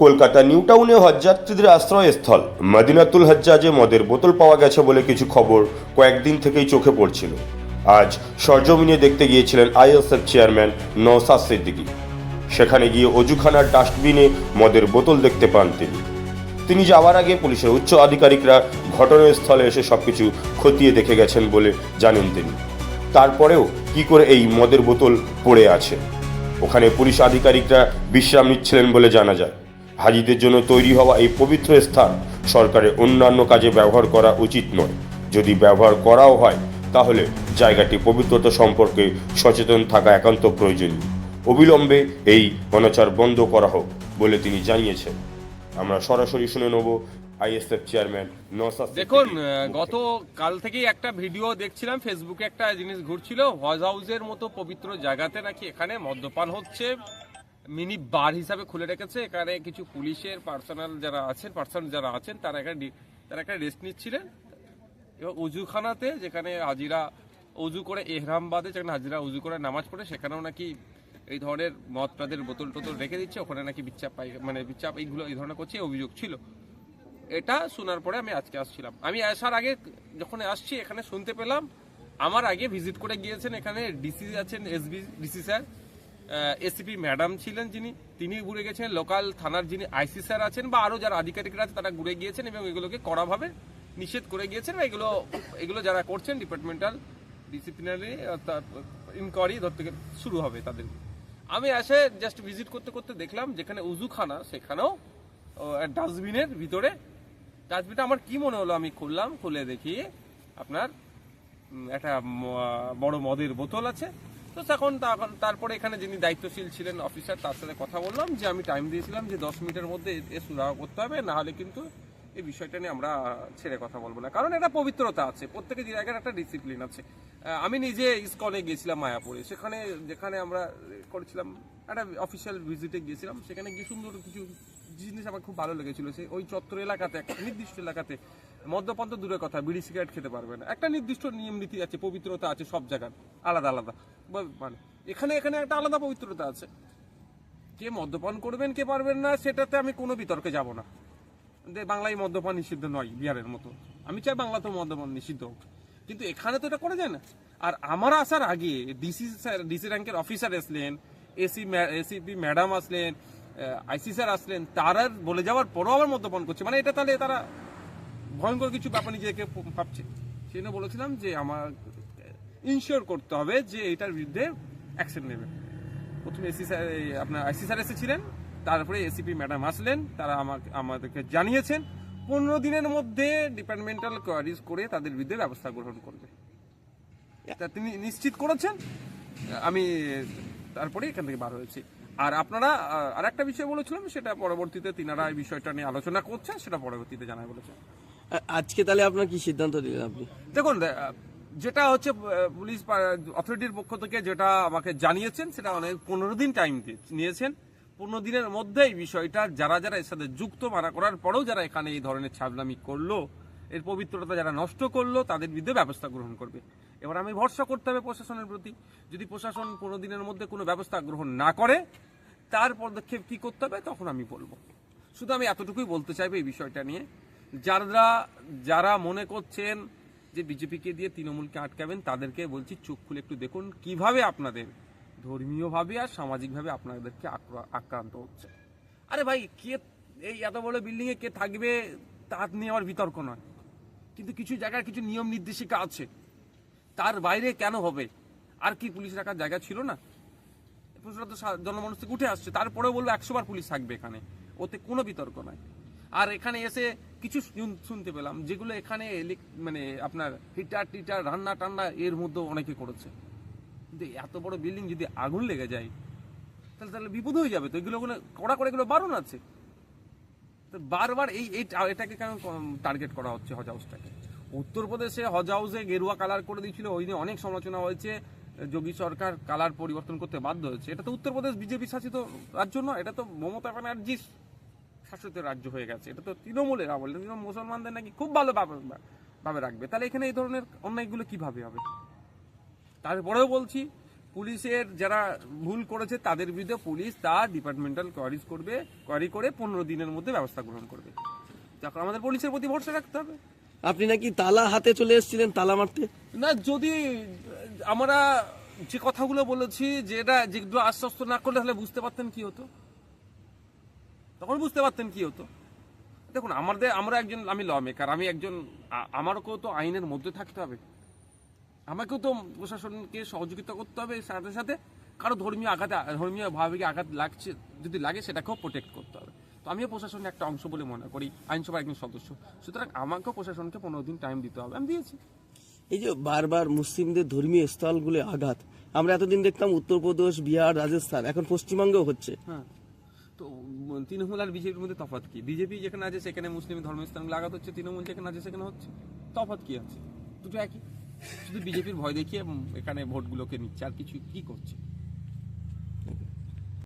Kolkata new টাউনে হজযাত্রীদের আশ্রয়স্থল। মদিনাতুল হজ্জাজে মদের বোতল পাওয়া গেছে বলে কিছু খবর কয়েকদিন থেকেই চোখে পড়ছিল। আজ সরজমিনে দেখতে গিয়েছিলেন আইএসএফ চেয়ারম্যান নওসাদ সিদ্দিকী। সেখানে গিয়ে অজুখানার ডাস্টবিনে মদের বোতল দেখতে পান তিনি। তিনি যাওয়ার আগে পুলিশের উচ্চ আধিকারিকরা ঘটনাস্থলে এসে সবকিছু খতিয়ে দেখে গেছেন বলে জানেন তিনি। তারপরেও কি করে এই মদের বোতল পড়ে আছে? ওখানে পুলিশ আধিকারিকরা বিশ্রাম নিচ্ছিলেন বলে জানা যায়। হাজিদের জন্য তৈরি হওয়া এই পবিত্র স্থান সরকারের অন্যান্য কাজে ব্যবহার করা উচিত নয়। যদি ব্যবহার করাও হয়, তাহলে জায়গাটি পবিত্রতা সম্পর্কে সচেতন থাকা একান্ত প্রয়োজনীয়। অবিলম্বে এই অনাচার বন্ধ করা হোক বলে তিনি জানিয়েছেন। আমরা সরাসরি শুনে নেব আইএসএফ চেয়ারম্যান দেখুন গত কাল থেকেই একটা ভিডিও দেখছিলাম, ফেসবুকে একটা জিনিস ঘুরছিল হজ হাউসের মতো পবিত্র জায়গাতে নাকি এখানে মদ্যপান হচ্ছে। মিনি বার হিসাবে খুলে রেখেছে। এখানে কিছু পুলিশের পার্সোনাল যারা আছেন, পার্সন যারা আছেন, তারা এখানে তারা একটা রেস্ট নিচ্ছিলেন। এবং উজুখানাতে যেখানে হাজিরা উজু করে এহরাম বাদে যেখানে হাজিরা উজু করে নামাজ পড়ে, সেখানেও নাকি এই ধরনের মদ টাদের বোতল টোতল রেখে দিচ্ছে। ওখানে নাকি বিচাপ পাই মানে বিচাপ এইগুলো এই ধরনের করছে অভিযোগ ছিল। এটা শোনার পরে আমি আজকে আসছিলাম। আমি আসার আগে যখন আসছি, এখানে শুনতে পেলাম, আমার আগে ভিজিট করে গিয়েছেন এখানে ডিসি আছেন SB, DC sir. ACP madam ছিলেন যিনি, তিনি ঘুরে গেছেন লোকাল থানার যিনি আইসি স্যার আছেন বা আরও যারা আধিকারিকরা আছে তারা ঘুরে গিয়েছেন এবং এগুলোকে কড়াভাবে নিষেধ করে গিয়েছেন বা এগুলো এগুলো যারা করছেন ডিপার্টমেন্টাল ডিসিপ্লিনারি ইনকোয়ারি ধর থেকে শুরু হবে তাদের। আমি এসে জাস্ট ভিজিট করতে করতে দেখলাম যেখানে উজুখানা, সেখানেও ডাস্টবিনের ভিতরে। ডাস্টবিনটা আমার কি মনে হলো আমি খুললাম, খুলে দেখি। আপনার একটা বড় মদের বোতল আছে। তো তখন তারপরে এখানে যিনি দায়িত্বশীল ছিলেন অফিসার তার সাথে কথা বললাম যে আমি টাইম দিয়েছিলাম যে দশ মিনিটের মধ্যে এ- সুরাহা করতে হবে, না হলে কিন্তু এই বিষয়টা নিয়ে আমরা ছেড়ে কথা বলব না। কারণ এটা পবিত্রতা আছে, প্রত্যেকের জায়গার একটা ডিসিপ্লিন আছে। আমি নিজে ইসকনে গিয়েছিলাম মায়াপুরে, সেখানে যেখানে আমরা করেছিলাম একটা অফিসিয়াল ভিজিটে গিয়েছিলাম, সেখানে গিয়ে সুন্দর কিছু জিনিস আমার খুব ভালো লেগেছিল। সেই ওই চত্বর এলাকাতে, একটা নির্দিষ্ট এলাকাতে মদ্যপান তো দূরের কথা, বিড়ি, সিগারেট খেতে পারবে না। একটা নির্দিষ্ট নিয়ম, নীতি আছে, পবিত্রতা আছে সব জায়গার, আলাদা আলাদা। মানে এখানে এখানে একটা আলাদা পবিত্রতা আছে। কে মদ্যপান করবেন, কে পারবেন না, সেটাতে আমি কোনো বিতর্কে যাব না। বাংলায় মদ্যপান নিষিদ্ধ নয়, বিহারের মতো। আমি চাই বাংলাতেও মদ্যপান নিষিদ্ধ হোক। কিন্তু এখানে তো এটা করা যায় না। আর আমার আসার আগে ডিসি স্যার ডিসি র্যাঙ্কের অফিসার আসলেন এসি এসিপি ম্যাডাম আসলেন আইসি স্যার আসলেন তারা বলে যাওয়ার পরও আবার মদ্যপান করছে। মানে এটা তাহলে তারা ভয়ঙ্কর কিছু ব্যাপার নিজেকে ভাবছে। সেই জন্য বলেছিলাম যে আমার ইনশিওর করতে হবে যে এটার বিরুদ্ধে অ্যাকশন নেবে। প্রথমে এসি স্যার আপনার আইসি স্যার এসেছিলেন তারপরে এসিপি ম্যাডাম আসলেন তারা আমাকে আমাদেরকে জানিয়েছেন পনেরো দিনের মধ্যে ডিপার্টমেন্টাল কোয়ারিজ করে তাদের বিরুদ্ধে ব্যবস্থা গ্রহণ করবে। তা তিনি নিশ্চিত করেছেন? আমি তারপরে এখান থেকে বার হয়েছি। আর আপনারা আর একটা বিষয় বলেছিলাম সেটা পরবর্তীতে তিনারা এই বিষয়টা নিয়ে আলোচনা করছেন সেটা পরবর্তীতে জানাই বলেছেন। আজকে তাহলে আপনার কি সিদ্ধান্ত দিলেন আপনি? দেখুন যেটা হচ্ছে পুলিশ অথরিটির পক্ষ থেকে যেটা আমাকে জানিয়েছেন, সেটা অনেক পনেরো দিন টাইম নিয়েছেন। পনেরো দিনের মধ্যে এই বিষয়টা যারা যারা এর সাথে যুক্ত মানা করার পরেও যারা এখানে এই ধরনের ছাবলামি করল, এর পবিত্রতা যারা নষ্ট করল, তাদের বিরুদ্ধে ব্যবস্থা গ্রহণ করবে। এবার আমি ভরসা করতে হবে প্রশাসনের প্রতি। যদি প্রশাসন পনেরো দিনের মধ্যে কোনো ব্যবস্থা গ্রহণ না করে, তার পদক্ষেপ কি করতে হবে, তখন আমি বলব। শুধু আমি এতটুকুই বলতে চাইব এই বিষয়টা নিয়ে। যারা যারা মনে করছেন যে বিজেপিকে দিয়ে তৃণমূলকে আটকাবেন, তাদেরকে বলছি চোখ খুলে একটু দেখুন কীভাবে আপনাদের ধর্মীয়ভাবে আর সামাজিকভাবে আপনাদেরকে আক্রা- আক্রান্ত হচ্ছে। আরে ভাই, কে, এই এত বড় বিল্ডিং এ কে থাকবে, তার নিয়ে আমার বিতর্ক নয়। কিন্তু কিছু জায়গায় কিছু নিয়ম নির্দেশিকা আছে। তার বাইরে কেন হবে? আর কি পুলিশ রাখার জায়গা ছিল না? প্রশ্নটা তো জনমানুষ থেকে উঠে আসছে। তারপরেও বলব একশোবার পুলিশ থাকবে এখানে। ওতে কোনো বিতর্ক নাই আর এখানে এসে কিছু শুন- শুনতে পেলাম, যেগুলো এখানে মানে আপনার হিটার টিটার, রান্না টান্না এর মধ্যে অনেকে করেছে। কিন্তু এত বড় বিল্ডিং যদি আগুন লেগে যায়, তাহলে তাহলে বিপদ হয়ে যাবে তো, এগুলো কড়া করে এগুলো বারণ আছে? তো বারবার এই এটাকে কেন টার্গেট করা হচ্ছে হজ হাউসটাকে উত্তরপ্রদেশে হজ হাউসে গেরুয়া কালার করে দিয়েছিল, ওই নিয়ে অনেক সমালোচনা হয়েছে। যোগী সরকার কালার পরিবর্তন করতে বাধ্য হয়েছে। এটা তো উত্তরপ্রদেশ বিজেপি শাসিত রাজ্য নয়, এটা তো মমতা ব্যানার্জি শাসিত রাজ্য হয়ে গেছে। এটা তো তৃণমূলের আমলে। তৃণমূল মুসলমানদের নাকি খুব ভালো ভাবে রাখবে। তাহলে এখানে এই ধরনের অন্যায়গুলো কীভাবে হবে? তারপরেও বলছি পুলিশের যারা ভুল করেছে তাদের বিরুদ্ধে পুলিশ তার ডিপার্টমেন্টাল কোয়ারিজ করবে কোয়ারি করে পনেরো দিনের মধ্যে ব্যবস্থা গ্রহণ করবে। তখন আমাদের পুলিশের প্রতি ভরসা রাখতে হবে। আপনি নাকি তালা হাতে চলে এসেছিলেন তালা মারতে? না যদি আমরা যে কথাগুলো বলেছি যেটা যেগুলো আশ্বস্ত না করলে তাহলে বুঝতে পারতেন কি হতো? তখন বুঝতে পারতেন কি হতো। দেখুন আমাদের আমরা একজন আমি ল মেকার আমি একজন আমারকেও তো আইনের মধ্যে থাকতে হবে। আমাকেও তো প্রশাসনকে সহযোগিতা করতে হবে সাথে সাথে কারও ধর্মীয় আঘাতে ধর্মীয় ভাবে আঘাত লাগছে যদি লাগে সেটাকেও প্রোটেক্ট করতে হবে। তো আমিও প্রশাসনের একটা অংশ বলে মনে করি আইনসভার একজন সদস্য। সুতরাং আমাকেও প্রশাসনকে পনেরো দিন টাইম দিতে হবে আমি দিয়েছি। এই যে বারবার মুসলিমদের ধর্মীয় স্থলগুলো আঘাত আমরা এতদিন দেখতাম উত্তরপ্রদেশ বিহার রাজস্থান এখন পশ্চিমবঙ্গেও হচ্ছে। হ্যাঁ। তো তৃণমূল আর বিজেপির মধ্যে তফাত কি? বিজেপি যেখানে আছে, সেখানে মুসলিম ধর্মস্থান লাগাতে হচ্ছে, তৃণমূল যেখানে আছে, সেখানে হচ্ছে। তফাত কি আছে? দুটো একই। শুধু বিজেপির ভয় দেখিয়ে এখানে ভোটগুলোকে নিচ্ছে, আর কিছু কি করছে?